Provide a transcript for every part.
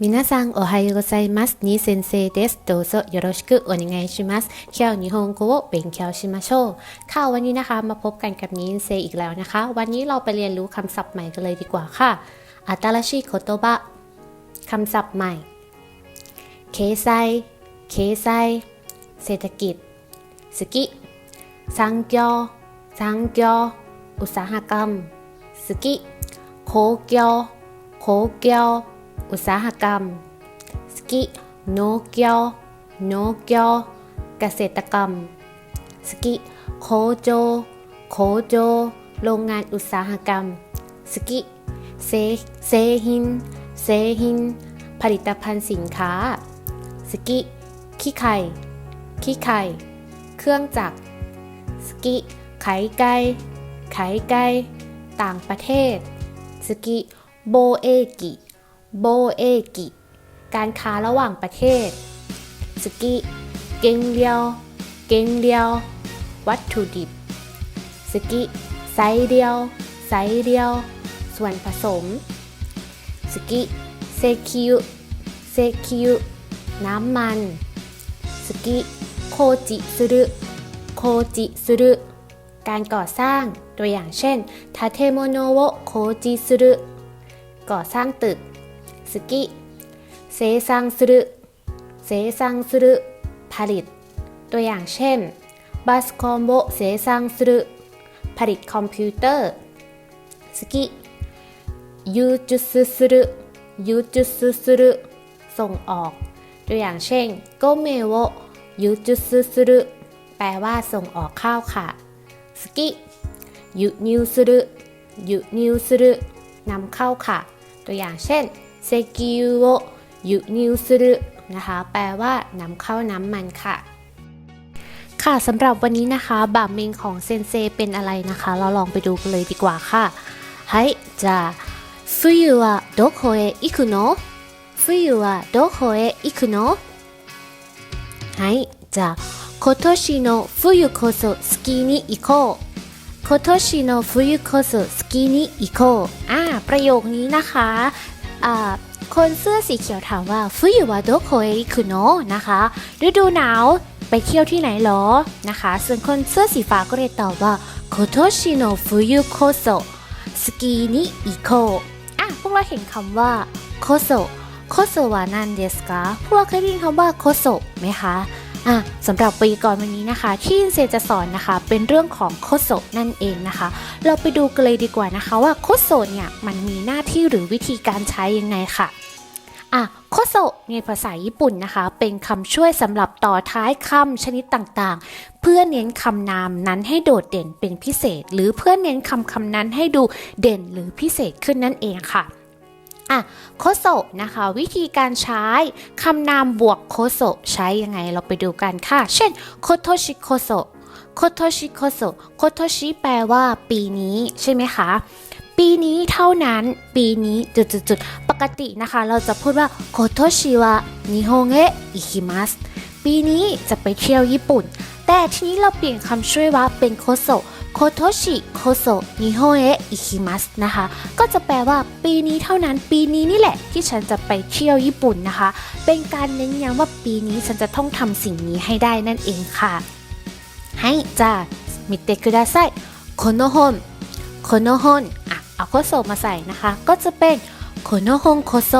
皆さんおはようございます。に先生です。どうぞよろしくお願いします。今日日本語を勉強しましょうค่ะวันนี้นะคะมาพบกันกับนินเซอีกแล้วนะคะ วันนี้เราไปเรียนรู้คำศัพท์ใหม่กันเลยดีกว่าค่ะอัตราชิโคโตบะคำศัพท์ใหม่ เคไซ เคไซ เศรษฐกิจสกิสังเกียวสังเกียวอุตสาหกรรมสกิโคเกียวโคเกียว อุตสาหกรรมสกิโนเกียวโนเกียวเกษตรกรรมสกิโคโจโคโจโรงงานอุตสาหกรรมสกิเซเซฮินเซฮินผลิตภัณฑ์สินค้าสกิขี้ไข่ขี้ไข่ เครื่องจักรสกิไข่ไก่ไข่ไก่ต่างประเทศสกิโบเอกิ โบเอกิ การค้าระหว่างประเทศ สกิ เกงเลียว เกงเลียว วัตถุดิบ สกิไซเดียว ไซเดียว ส่วนผสม สกิ เซคิว เซคิว น้ำมัน สกิ โคจิสุรุ โคจิสุรุ การก่อสร้าง ตัวอย่างเช่น ทาเทโมโนโวโคจิสุรุ ก่อสร้างตึก สกิเซซังสุรุเซซังสุรุผลิต ตัวอย่างเช่นบาสคอมโบเซซังสุรุผลิตคอมพิวเตอร์สกิยูจุสึสุรุยูจุสึสุรุส่งออก ตัวอย่างเช่นโกเมโวยูจุสึสุรุแปลว่าส่งออกข้าวค่ะสกิยูนิวสุรุยูนิวสุรุนำเข้าค่ะ ตัวอย่างเช่น เซกิยูโวยูนิวสุรุนะคะ แปลว่านำเข้าน้ำมันค่ะ ค่ะสำหรับวันนี้นะคะบาเมงของเซนเซเป็นอะไรนะคะ เราลองไปดูกันเลยดีกว่าค่ะはいじゃあ冬はどこへ行くの冬はどこへ行くのはいじゃあ今年の冬こそスキーに行こう今年の冬こそスキーに行こうอ่าประโยคนี้นะคะอ่า คนเสื้อสีเขียวถามว่าฟุยุวะโดโคเอคุโนะนะคะฤดูหนาวไปเที่ยวที่ไหนหรอนะคะ ส่วนคนเสื้อสีฟ้าก็เลยตอบว่าโคโตชิโนฟุยุโคโซสกีนิอิโคอะพวกเราเห็นคำว่าโคโซโคโซวานันเดสกาพวกเราเคยได้ยินคำว่าโคโซไหมคะ อะสำหรับไวยากรณ์วันนี้นะคะ ที่อินเซจะสอนนะคะ เป็นเรื่องของโคโซนั่นเองนะคะ เราไปดูกันเลยดีกว่านะคะว่าโคโซเนี่ยมันมีหน้าที่หรือวิธีการใช้ยังไงค่ะอะโคโซในภาษาญี่ปุ่นนะคะ เป็นคำช่วยสำหรับต่อท้ายคำชนิดต่างๆ เพื่อเน้นคำนามนั้นให้โดดเด่นเป็นพิเศษ หรือเพื่อเน้นคำคำนั้นให้ดูเด่นหรือพิเศษขึ้นนั่นเองค่ะ อะโคโซนะคะ วิธีการใช้คำนามบวกโคโซใช้ยังไงเราไปดูกันค่ะ เช่นโคโตชิโคโซโคโตชิโคโซโคโตชิแปลว่าปีนี้ใช่ไหมคะ ปีนี้เท่านั้น ปีนี้จุดๆปกตินะคะ เราจะพูดว่าโคโตชิวะนิฮงเอะอิคิมัสปีนี้จะไปเที่ยวญี่ปุ่น แต่ทีนี้เราเปลี่ยนคำช่วยว่าเป็นโคโซ โคโตชิโคโซนิฮงเอะอิคิมัสนะคะ ก็จะแปลว่าปีนี้เท่านั้นปีนี้นี่แหละ ที่ฉันจะไปเที่ยวญี่ปุ่นนะคะ เป็นการเน้นย้ำว่าปีนี้ฉันจะต้องทำสิ่งนี้ให้ได้นั่นเองค่ะ ให้จ้ามิเตคุดาไซโคโนฮอนโคโนฮอนอะเอาโคโซมาใส่นะคะ ก็จะเป็นโคโนฮอนโคโซ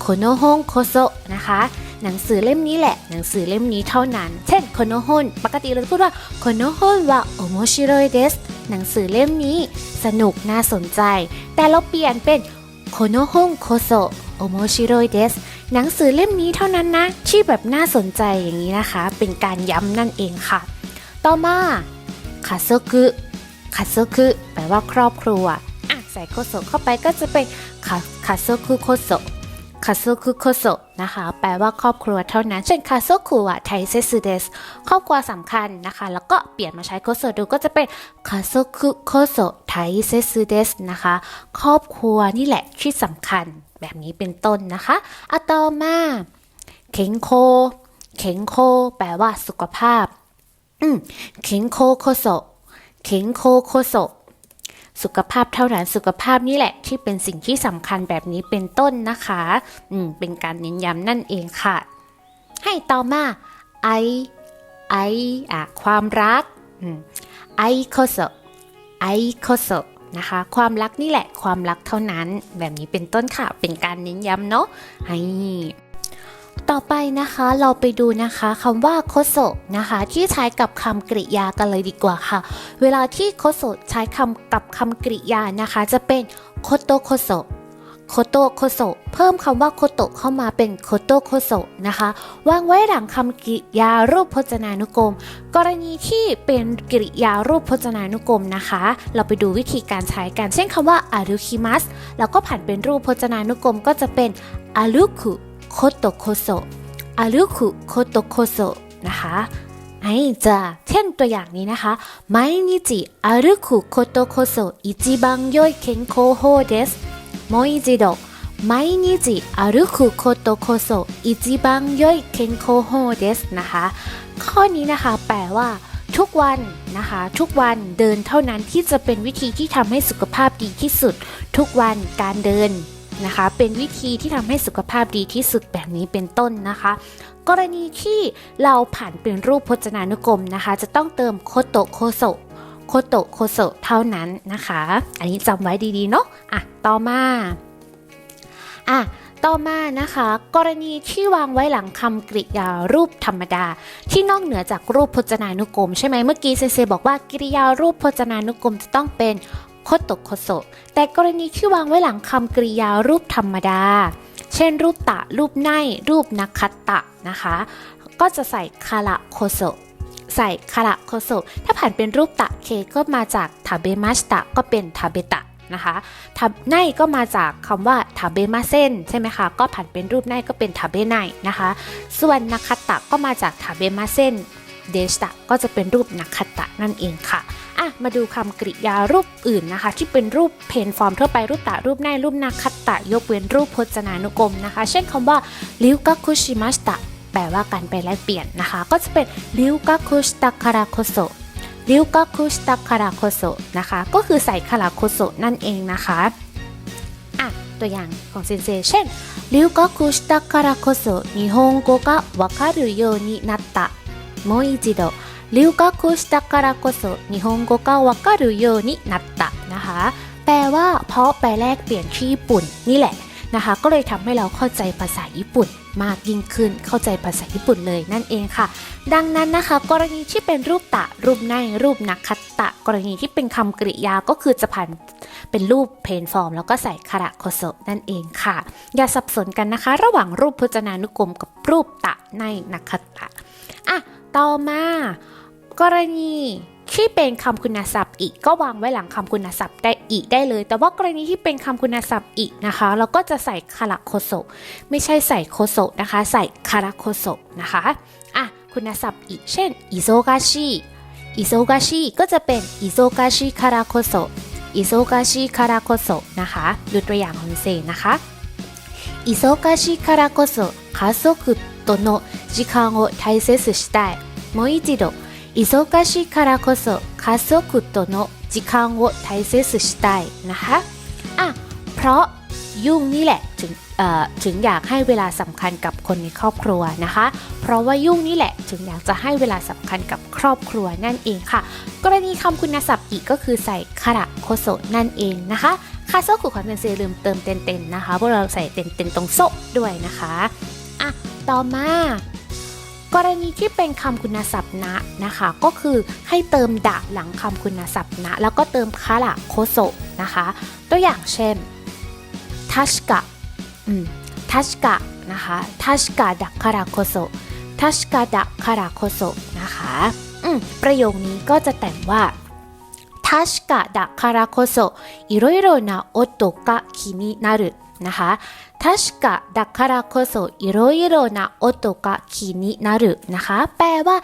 โคโนฮอนโคโซนะคะ หนังสือเล่มนี้แหละ หนังสือเล่มนี้เท่านั้น เช่นโคโนฮอนปกติเราจะพูดว่าโคโนฮอนว่าโอโมชิโรเดสหนังสือเล่มนี้สนุกน่าสนใจ แต่เราเปลี่ยนเป็นโคโนฮอนโคโซโอโมชิโรเดสหนังสือเล่มนี้เท่านั้นนะ ที่แบบน่าสนใจอย่างนี้นะคะ เป็นการย้ำนั่นเองค่ะ ต่อมาคาโซกุคาโซกุแปลว่าครอบครัวอะใส่โคโซเข้าไปก็จะเป็นคาคาโซกุโคโซ คาโซกุโคโซนะคะ แปลว่าครอบครัวเท่านั้นเช่นคาโซคุอะไทเซสุเดสครอบครัวสำคัญนะคะ แล้วก็เปลี่ยนมาใช้โคโซดูก็จะเป็นคาโซคุโคโซไทเซสุเดสนะคะ ครอบครัวนี่แหละที่สำคัญแบบนี้เป็นต้นนะคะอะต่อมาเข็งโคเข็งโค แปลว่าสุขภาพ อืมเข็งโคโคโซเข็งโคโคโซ สุขภาพเท่านั้นสุขภาพนี่แหละที่เป็นสิ่งที่สำคัญแบบนี้เป็นต้นนะคะ อืม เป็นการเน้นย้ำนั่นเองค่ะ ให้ต่อมาไอไออะความรักอืมไอโคโซไอโคโซนะคะ ความรักนี่แหละความรักเท่านั้น แบบนี้เป็นต้นค่ะ เป็นการเน้นย้ำเนาะไอ ต่อไปนะคะเราไปดูนะคะคำว่าโคโซนะคะ ที่ใช้กับคำกริยากันเลยดีกว่าค่ะ เวลาที่โคโซใช้คำกับคำกริยานะคะ จะเป็นโคโตโคโซโคโตโคโซเพิ่มคำว่าโคโตเข้ามาเป็นโคโตโคโซนะคะวางไว้หลังคำกริยารูปพจนานุกรม กรณีที่เป็นกริยารูปพจนานุกรมนะคะ เราไปดูวิธีการใช้กัน เช่นคำว่าอารุคิมัสแล้วก็ผันเป็นรูปพจนานุกรมก็จะเป็นอารุคุ โคโตโคโซอารุคุโคโตโคโซนะคะไอ้จะเช่นตัวอย่างนี้นะคะ毎日歩くことこそ一番良い健康法ですもう一度毎日歩くことこそ一番良い健康法ですนะคะ ข้อนี้นะคะแปลว่า ทุกวันนะคะ ทุกวันเดินเท่านั้นที่จะเป็นวิธีที่ทำให้สุขภาพดีที่สุด ทุกวันการเดิน นะคะ เป็นวิธีที่ทำให้สุขภาพดีที่สุดแบบนี้เป็นต้นนะคะ กรณีที่เราผ่านเป็นรูปพจนานุกรมนะคะ จะต้องเติมโคโตโคโซโคโตโคโซเท่านั้นนะคะ อันนี้จำไว้ดีๆเนาะอะต่อมาอะต่อมานะคะ กรณีที่วางไว้หลังคำกริยารูปธรรมดา ที่นอกเหนือจากรูปพจนานุกรม ใช่ไหมเมื่อกี้เซเซบอกว่า กริยารูปพจนานุกรมจะต้องเป็น โคโตะโคโซแต่กรณีที่วางไว้หลังคำกริยารูปธรรมดา เช่น รูปตะ รูปไนรูปนักคัตตะนะคะ ก็จะใส่คาระโคโซใส่คาระโคโซถ้าผ่านเป็นรูปตะเคก็มาจากทาเบมัสตะก็เป็นทาเบตะนะคะทาไนก็มาจากคำว่าทาเบมาเซนใช่ไหมคะ ก็ผ่านเป็นรูปไนก็เป็นทาเบไนนะคะ ส่วนนักคัตตะก็มาจากทาเบมาเซนเดชตะก็จะเป็นรูปนักคัตตะนั่นเองค่ะ อะมาดูคำกริยารูปอื่นนะคะ ที่เป็นรูปเพนฟอร์มทั่วไปรูปตะรูปแน่รูปนาคัตตะยกเว้นรูปพจนานุกรมนะคะ เช่นคำว่าริวกัคุชิมัสตะแปลว่าการไปแลกเปลี่ยนนะคะ ก็จะเป็นริวกัคุชตะคาราโคโซริวกัคุชตะคาราโคโซนะคะ ก็คือใส่คาราโคโซนั่นเองนะคะอะตัวอย่างของเซนเซเช่นริวกัคุชตะคาราโคโซนิฮงโกะวะคารุโยนินัตตะโมอิจิโด 留学したからこそ日本語がわかるようになったนะคะ แปลว่าเพราะไปแลกเปลี่ยนที่ญี่ปุ่นนี่แหละนะคะ ก็เลยทำให้เราเข้าใจภาษาญี่ปุ่นมากยิ่งขึ้น เข้าใจภาษาญี่ปุ่นเลยนั่นเองค่ะ ดังนั้นนะคะ กรณีที่เป็นรูปตะ รูปในรูปนักคัตตะ กรณีที่เป็นคำกริยาก็คือจะผ่านเป็นรูปเพนฟอร์ม แล้วก็ใส่คาระโคโซนั่นเองค่ะ อย่าสับสนกันนะคะ ระหว่างรูปพจนานุกรมกับรูปตะในนักคัตตะอ่ะต่อมา กรณีที่เป็นคำคุณศัพท์อีกก็วางไว้หลังคำคุณศัพท์ได้อีกได้เลย แต่ว่ากรณีที่เป็นคำคุณศัพท์อีกนะคะ เราก็จะใส่คาระโคโซไม่ใช่ใส่โคโซนะคะ ใส่คาระโคโซนะคะอ่ะคุณศัพท์อีกเช่นอิโซกาชิอิโซกาชิก็จะเป็นอิโซกาชิคาระโคโซอิโซกาชิคาระโคโซนะคะดูตัวอย่างของเซนะคะอิโซกาชิคาระโคโซ家族との時間を大切にしたいもう一度 忙しいからこそ家族との時間を大切にしたいนะคะอ่ะเพราะยุ่งนี่แหละถึงเอ่อถึงอยากให้เวลาสำคัญกับคนในครอบครัวนะคะ เพราะว่ายุ่งนี่แหละถึงอยากจะให้เวลาสำคัญกับครอบครัวนั่นเองค่ะ กรณีคำคุณศัพท์อีกก็คือใส่คาระโคโซนั่นเองนะคะคาโซคุของเซนเซลืมเติมเต็นๆนะคะพวกเราใส่เต็นๆตรงโซด้วยนะคะอ่ะต่อมา กรณีที่เป็นคำคุณศัพท์นะนะคะ ก็คือให้เติมดะหลังคำคุณศัพท์นะ แล้วก็เติมคาระโคโซนะคะ ตัวอย่างเช่นทัชกะอืมทัชกะนะคะทัชกะดักคาระโคโซทัชกะดักคาระโคโซนะคะอืมประโยคนี้ก็จะแต่งว่าทัชกะดักคาระโคโซいろいろな音が気になる นะคะทัชกะดักคาราโคโซอิโรอิโรนะโอโตกะคีนินารุนะคะ แปลว่า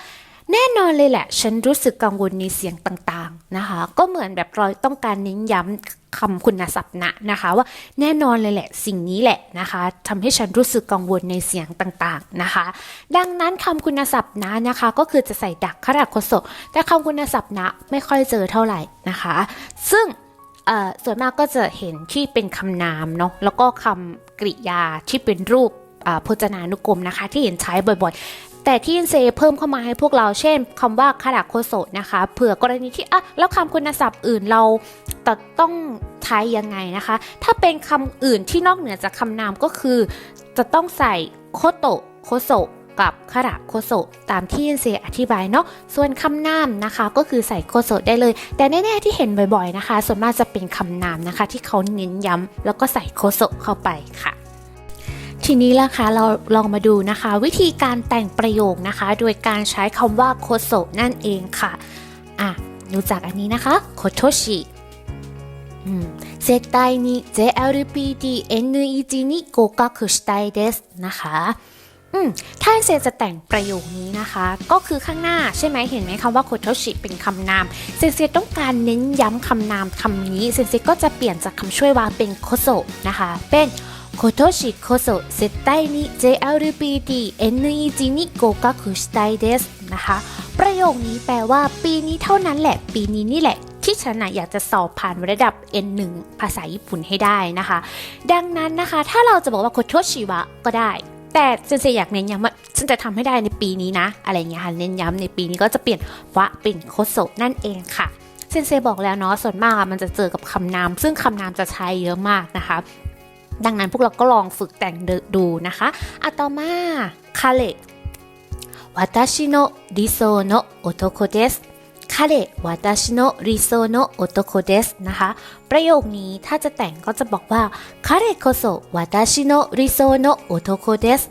แน่นอนเลยแหละ ฉันรู้สึกกังวลในเสียงต่างๆนะคะ ก็เหมือนแบบเราต้องการเน้นย้ำคำคุณศัพท์นะนะคะ ว่าแน่นอนเลยแหละ สิ่งนี้แหละนะคะทำให้ฉันรู้สึกกังวลในเสียงต่างๆนะคะ ดังนั้นคำคุณศัพท์นะนะคะ ก็คือจะใส่ดักคาราโคโซแต่คำคุณศัพท์นะไม่ค่อยเจอเท่าไหร่นะคะ ซึ่ง ส่วนมากก็จะเห็นที่เป็นคำนามเนาะแล้วก็คำกริยาที่เป็นรูปพจนานุกรมนะคะ ที่เห็นใช้บ่อยๆ แต่ที่เซเพิ่มเข้ามาให้พวกเราเช่นคำว่าคาราโคโซนะคะเผื่อกรณีที่อะแล้วคำคุณศัพท์อื่นเราจะต้องใช้ยังไงนะคะ ถ้าเป็นคำอื่นที่นอกเหนือจากคำนามก็คือ จะต้องใส่โคโตโคโซ กับคาระโคโซตามที่เซอธิบายเนาะส่วนคำนามนะคะก็คือใส่โคโซได้เลย แต่แน่ๆที่เห็นบ่อยๆนะคะ ส่วนมากจะเป็นคำนามนะคะ ที่เขาเน้นย้ำแล้วก็ใส่โคโซเข้าไปค่ะ ทีนี้ล่ะคะเราลองมาดูนะคะ วิธีการแต่งประโยคนะคะ โดยการใช้คำว่าโคโซนั่นเองค่ะอ่ะรู้จักอันนี้นะคะโคโทชิอืม絶対に JLPT N1 に合格したいですนะคะ อืมถ้าเซจะแต่งประโยคนี้นะคะ ก็คือข้างหน้าใช่ไหมเห็นไหมคำว่าโคโทชิเป็นคำนามเซนเซต้องการเน้นย้ำคำนามคำนี้เซนเซก็จะเปลี่ยนจากคำช่วยวาเป็นโคโซนะคะ เป็นโคโทชิโคโซ絶対に JLPT N1 に合格したいですนะคะ ประโยคนี้แปลว่า ปีนี้เท่านั้นแหละ ปีนี้นี่แหละ ที่ฉันนะอยากจะสอบผ่านระดับ N1 ภาษาญี่ปุ่นให้ได้นะคะ ดังนั้นนะคะ ถ้าเราจะบอกว่าโคโทชิวะก็ได้ แต่เซนเซอยากเน้นย้ำว่าฉันจะทำให้ได้ในปีนี้นะ อะไรเงี้ยค่ะเน้นย้ำในปีนี้ก็จะเปลี่ยนวะเป็นโคโซนั่นเองค่ะเซนเซบอกแล้วเนาะส่วนมากอะมันจะเจอกับคำนาม ซึ่งคำนามจะใช้เยอะมากนะคะ ดังนั้นพวกเราก็ลองฝึกแต่งดูนะคะอะต่อมาคาเล私の理想の男です 彼私の理想の男ですนะคะ ประโยคนี้ถ้าจะแต่งก็จะบอกว่า彼こそ私の理想の男です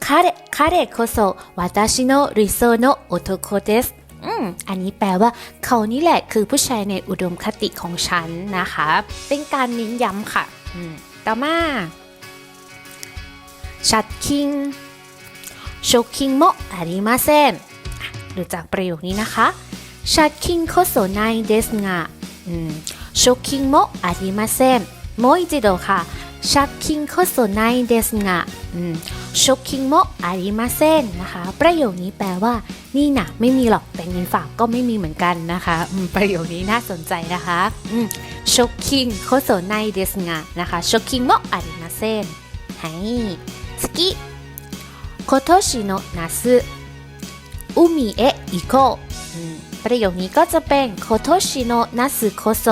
彼彼こそ私の理想の男ですอืมอันนี้แปลว่า เขานี่แหละคือผู้ชายในอุดมคติของฉันนะคะ เป็นการเน้นย้ำค่ะอืมต่อมาชัดคิงช็อกคิงโมอาริมาเซนดูจากประโยคนี้นะคะ ชัดคิงโคโซไนเดสงาช็อกคิงโมอาริมาเซนもう一度ค่ะชักคิงโคโซไนเดสงะช็อกคิงโมอาริมาเซนนะคะ ประโยคนี้แปลว่า นี่นะไม่มีหรอกแต่เงินฝากก็ไม่มีเหมือนกันนะคะอืมประโยคนี้น่าสนใจนะคะช็อกคิงโคโซไนเดสงะนะคะช็อกคิงโมอาริมาเซนはい次今年の夏海へ行こうอืม ประโยคนี้ก็จะเป็นโคโตชิโนนัสึโคโซ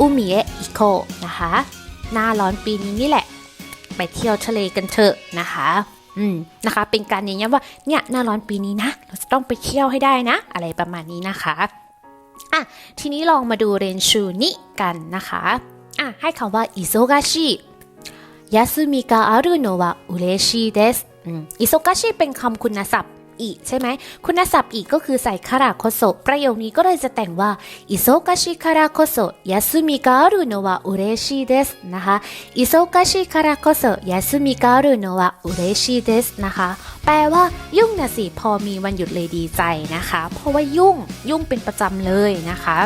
อุมิเออิโกนะคะ หน้าร้อนปีนี้นี่แหละ ไปเที่ยวทะเลกันเถอะนะคะ อืมนะคะ เป็นการเน้นย้ำว่าเนี่ยหน้าร้อนปีนี้นะ เราจะต้องไปเที่ยวให้ได้นะ อะไรประมาณนี้นะคะอะทีนี้ลองมาดูเรนชูนิกันนะคะอะให้คำว่าอิโซกาชิยาสึมิกาอารุโนะอุเรชิเดสอิโซกาชิเป็นคำคุณศัพท์ อีใช่ไหมคุณศัพท์อีก็คือใส่คาราโคโซประโยคนี้ก็เลยจะแต่งว่าอิโซกาชิคาราโคโซยาสุมิกาอรุโนะวะอุเรชิเดสนะคะอิโซกาชิคาราโคโซยาสุมิกาอรุโนะวะอุเรชิเดสนะคะแปลว่ายุ่งนะสิพอมีวันหยุดเลยดีใจนะคะ เพราะว่ายุ่งยุ่งเป็นประจำเลยนะคะ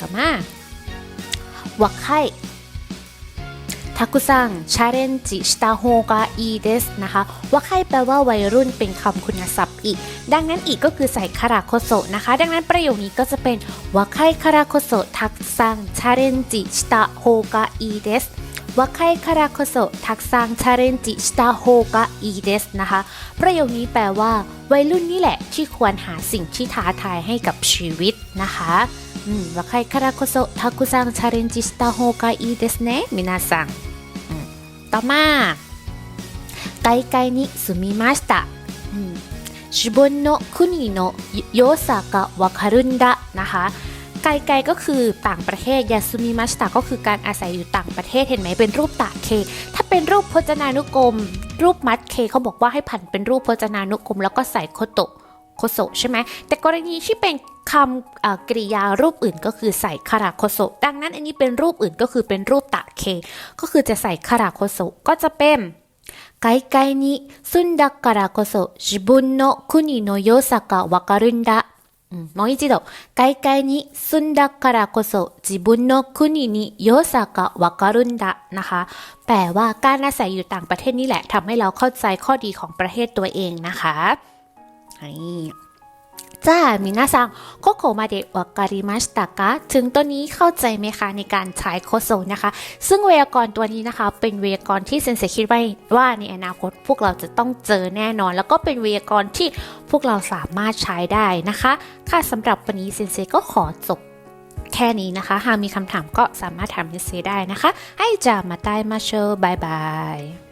ต่อมาวะไคたくさんチャレンジした方がいいですนะคะว่าใครแปลว่าวัยรุ่นเป็นคำคุณศัพท์อีก ดังนั้นอีกก็คือใส่คาราโคโซนะคะ ดังนั้นประโยคนี้ก็จะเป็นว่าใครคาราโคโซたくさんチャレンジした方がいいです若いからこそたくさんチャレンジした方がいいですนะคะ ประโยคนี้แปลว่า วัยรุ่นนี่แหละที่ควรหาสิ่งที่ท้าทายให้กับชีวิตนะคะอืม若いからこそたくさんチャレンジした方がいいですね皆さん ต่อมาไกไกนิสุมิมาสตะชิบนโนคุนิโนยซากะวาคารุนดะนะคะไกลๆก็คือต่างประเทศยาสุมิมาสตะก็คือการอาศัยอยู่ต่างประเทศเห็นไหมเป็นรูปตะเค ถ้าเป็นรูปพจนานุกรม รูปมัดเคเขาบอกว่าให้ผันเป็นรูปพจนานุกรม แล้วก็ใส่โคโตะ โคโซใช่ไหมแต่กรณีที่เป็นคำกริยารูปอื่นก็คือใส่คาราโคโซดังนั้นอันนี้เป็นรูปอื่นก็คือเป็นรูปตะเค ก็คือจะใส่คาราโคโซก็จะเป็นไกลๆに住んだからこそ自分の国の良さがわかるんだもう一度、ไกลๆに住んだからこそ自分の国に良さがわかるんだนะคะ แปลว่าการอาศัยอยู่ต่างประเทศนี่แหละทำให้เราเข้าใจข้อดีของประเทศตัวเองนะคะ จ้ามินาซังโคโคมาเดะวกริมาสตากะถึงตัวนี้เข้าใจไหมคะในการใช้โคโซนะคะ ซึ่งไวยากรณ์ตัวนี้นะคะ เป็นไวยากรณ์ที่เซนเซคิดไว้ว่าในอนาคตพวกเราจะต้องเจอแน่นอน แล้วก็เป็นไวยากรณ์ที่พวกเราสามารถใช้ได้นะคะ ค่ะสำหรับวันนี้เซนเซก็ขอจบแค่นี้นะคะ หากมีคำถามก็สามารถถามเซนเซได้นะคะ ให้จามาใต้มาโชบายบาย